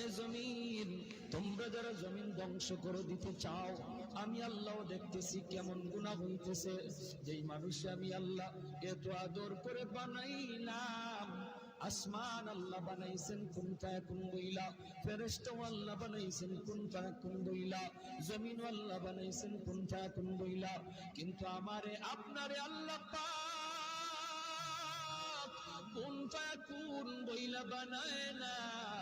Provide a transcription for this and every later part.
এ জমিন, তোমরা যারা জমিন ধ্বংস করে দিতে চাও, আমি আল্লাহ দেখতেছি কেমন গুণা হইতেছে। যেই মানুষে আমি আল্লাহ এত আদর করে বানাইলাম, আসমান আল্লাহ বানাইছেন কোন কোন বইলা ফেরেস্ত আল্লাহ বানাইছেন কোন কোন বইলা জমিন আল্লাহ বানাইছেন কোন কোন বইলা, কিন্তু আমারে, আপনারে আল্লাহ পাক কোন বইলা বানায় নাই।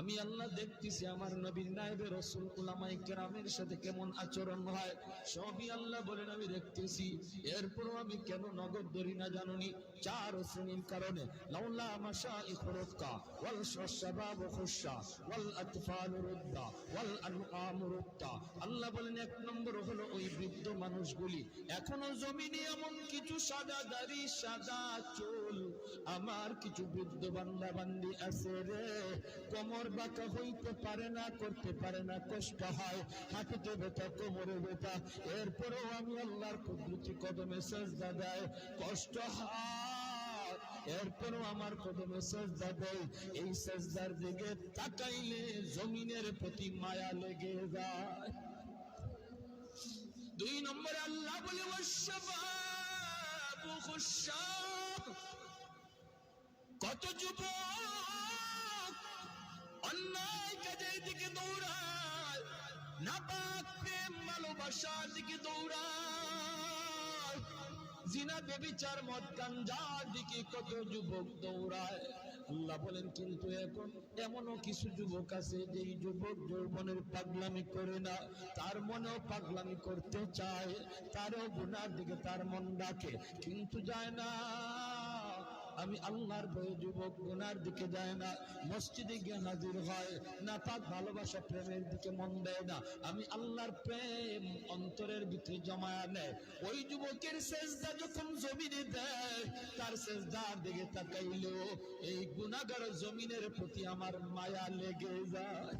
আমি আল্লাহ দেখতেছি আমার নবীর নাইবে রসুল উলামাই কেরামের সাথে কেমন আচরণ হয়, সবই আল্লাহ বলেন আমি দেখতেছি। এরপরও আমি কেন নগদ ধরি না জানুনি? চার শ্রেণির কারণে। আল্লাহ বলেন এক নম্বর হলো ওই বৃদ্ধ মানুষগুলি, এখনও জমিনে এমন কিছু সাদা দাড়ি সাদা চুল, আমার কিছু বৃদ্ধ বান্দা বান্দি আছে রে, কোমর বাঁকা হইতে পারে না, করতে পারে না, কষ্ট হয়। কোমরে আমি আল্লাহর কদমে কষ্ট হয়। এরপরও আমার কদমে এই দিকে তাকাইলে জমিনের প্রতি মায়া লেগে যায়। দুই নম্বরে আল্লাহ বলে কত যুবক কাজের দিকে দৌড়ায়। নাপাক প্রেম, ভালোবাসার দিকে দৌড়ায়। জিনা গাঞ্জার দিকে কত যুবক দৌড়ায়। আল্লাহ বলেন, কিন্তু এখন এমনও কিছু যুবক আছে যে যুবক যৌবনের পাগলামি করে না, তার মনেও পাগলামি করতে চায়, তারও গুনার দিকে তার মন ডাকে, কিন্তু যায় না। আমি আল্লাহর ভয়ে যুবক, গুনার দিকে যায় না, মসজিদে গিয়ে হাজির হয় না পাক ভালোবাসা প্রেমের দিকে মন দেয় না। আমি আল্লাহর প্রেম অন্তরের ভিতরে জমায়া নেয়। ওই যুবকের শেষদা যখন জমিনে দেয়, তার শেষদার দিকে তাকাইলেও এই গুনাগার জমিনের প্রতি আমার মায়া লেগে যায়।